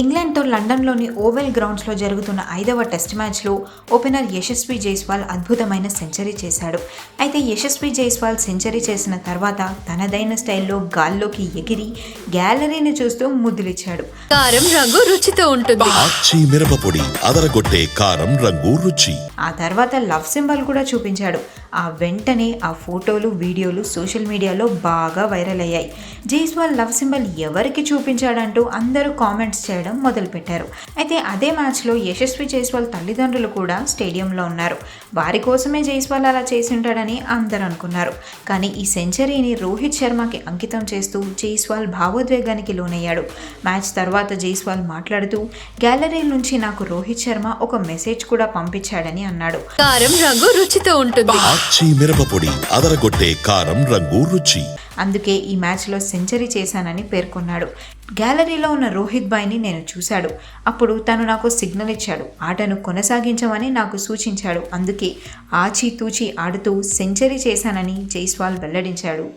ఇంగ్లాండ్తో లండన్లోని ఓవెల్ గ్రౌండ్స్లో జరుగుతున్న ఐదవ టెస్ట్ మ్యాచ్లో ఓపెనర్ యశస్వి జైస్వాల్ అద్భుతమైన సెంచరీ చేశాడు. అయితే యశస్వి జైస్వాల్ సెంచరీ చేసిన తర్వాత తనదైన స్టైల్లో గాల్లోకి ఎగిరి గ్యాలరీని చూస్తూ ముద్దులిచ్చాడు. కారం రంగు రుచితో ఉంటుంది. ఆచి మిరపపొడి అదరగొట్టే కారం రంగు రుచి. ఆ తర్వాత లవ్ సింబల్ కూడా చూపించాడు. ఆ వెంటనే ఆ ఫోటోలు వీడియోలు సోషల్ మీడియాలో బాగా వైరల్ అయ్యాయి. జైస్వాల్ లవ్ సింబల్ ఎవరికి చూపించాడంటూ అందరూ కామెంట్స్ చేయడం మొదలుపెట్టారు. అయితే అదే మ్యాచ్లో యశస్వి జైస్వాల్ తల్లిదండ్రులు కూడా స్టేడియంలో ఉన్నారు. వారి కోసమే జైస్వాల్ అలా చేసి ఉంటాడని అందరూ అనుకున్నారు. కానీ ఈ సెంచరీని రోహిత్ శర్మకి అంకితం చేస్తూ జైస్వాల్ భావోద్వేగానికి లోనయ్యాడు. మ్యాచ్ తర్వాత జైస్వాల్ మాట్లాడుతూ గ్యాలరీ నుంచి నాకు రోహిత్ శర్మ ఒక మెసేజ్ కూడా పంపించాడని అన్నాడు. కారం రంగు రుచితో ఉంటుంది. పచ్చి మిరపపొడి అదరగొట్టే కారం రంగు రుచి. అందుకే ఈ మ్యాచ్లో సెంచరీ చేశానని పేర్కొన్నాడు. గ్యాలరీలో ఉన్న రోహిత్ బాయ్ని నేను చూశాడు. అప్పుడు తను నాకు సిగ్నల్ ఇచ్చాడు. ఆటను కొనసాగించమని నాకు సూచించాడు. అందుకే ఆచితూచి ఆడుతూ సెంచరీ చేశానని జైస్వాల్ వెల్లడించాడు.